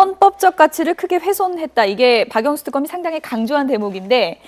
헌법적 가치를 크게 훼손했다. 이게 박영수 특검이 상당히 강조한 대목인데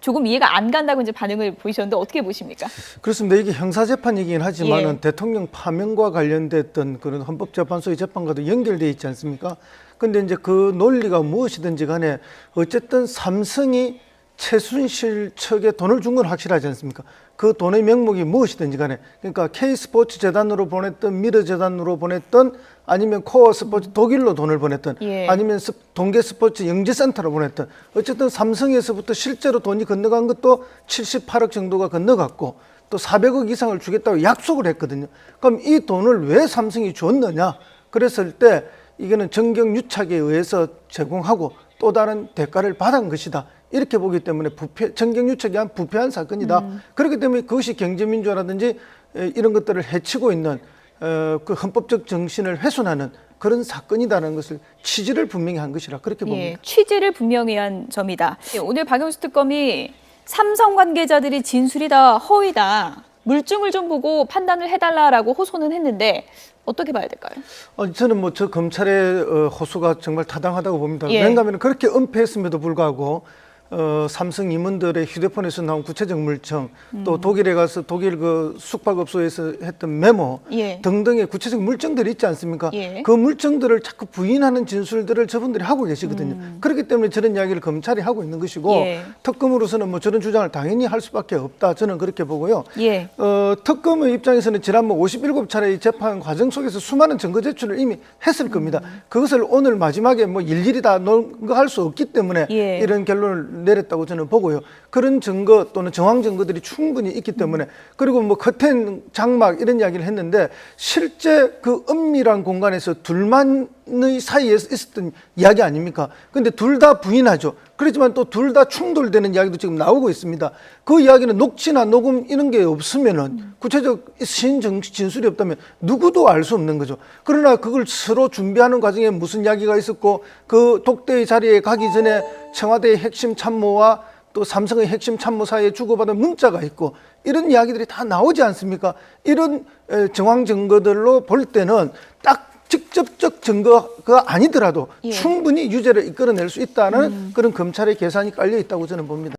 조금 이해가 안 간다고 이제 반응을 보이셨는데 어떻게 보십니까? 그렇습니다. 이게 형사재판 이긴 하지만은 예. 대통령 파면과 관련됐던 그런 헌법재판소의 재판과도 연결돼 있지 않습니까? 근데 이제 그 논리가 무엇이든지 간에 어쨌든 삼성이 최순실 측에 돈을 준 건 확실하지 않습니까? 그 돈의 명목이 무엇이든지 간에 그러니까 K스포츠 재단으로 보냈던 미르 재단으로 보냈던 아니면 코어 스포츠 독일로 돈을 보냈던 예. 아니면 스- 동계 스포츠 영재센터로 보냈던 어쨌든 삼성에서부터 실제로 돈이 건너간 것도 78억 정도가 건너갔고 또 400억 이상을 주겠다고 약속을 했거든요. 그럼 이 돈을 왜 삼성이 줬느냐? 그랬을 때 이거는 정경유착에 의해서 제공하고 또 다른 대가를 받은 것이다. 이렇게 보기 때문에 부패, 정경유착이 한 부패한 사건이다. 그렇기 때문에 그것이 경제민주화라든지 에, 이런 것들을 해치고 있는 어, 그 헌법적 정신을 훼손하는 그런 사건이다라는 것을 취지를 분명히 한 것이라 그렇게 봅니다. 예, 취지를 분명히 한 점이다. 예, 오늘 박영수 특검이 삼성 관계자들이 진술이 다 허위다. 물증을 좀 보고 판단을 해달라라고 호소는 했는데 어떻게 봐야 될까요? 어, 저는 뭐 저 검찰의 어, 호소가 정말 타당하다고 봅니다. 예. 왜냐하면 그렇게 은폐했음에도 불구하고 어, 삼성 임원들의 휴대폰에서 나온 구체적 물증, 음. 또 독일에 가서 독일 그 숙박업소에서 했던 메모 예. 등등의 구체적 물증들이 있지 않습니까? 예. 그 물증들을 자꾸 부인하는 진술들을 저분들이 하고 계시거든요. 그렇기 때문에 저런 이야기를 검찰이 하고 있는 것이고 음. 예. 특검으로서는 뭐 저런 주장을 당연히 할 수밖에 없다. 저는 그렇게 보고요. 예. 어, 특검의 입장에서는 지난번 57차례의 재판 과정 속에서 수많은 증거 제출을 이미 했을 겁니다. 그것을 오늘 마지막에 뭐 일일이 다 논거할 수 없기 때문에 예. 이런 결론을 내렸다고 저는 보고요. 그런 증거 또는 정황 증거들이 충분히 있기 때문에 그리고 뭐 커튼 장막 이런 이야기를 했는데 실제 그 은밀한 공간에서 둘만 의 사이에서 있었던 이야기 아닙니까? 근데 둘 다 부인하죠. 그렇지만 또 둘 다 충돌되는 이야기도 지금 나오고 있습니다. 그 이야기는 녹취나 녹음 이런 게 없으면은 구체적 신정 진술이 없다면 누구도 알 수 없는 거죠. 그러나 그걸 서로 준비하는 과정에 무슨 이야기가 있었고 그 독대의 자리에 가기 전에 청와대의 핵심 참모와 또 삼성의 핵심 참모 사이에 주고받은 문자가 있고 이런 이야기들이 다 나오지 않습니까? 이런 에, 정황 증거들로 볼 때는 딱 직접적 증거가 아니더라도 예. 충분히 유죄를 이끌어낼 수 있다는 그런 검찰의 계산이 깔려 있다고 저는 봅니다.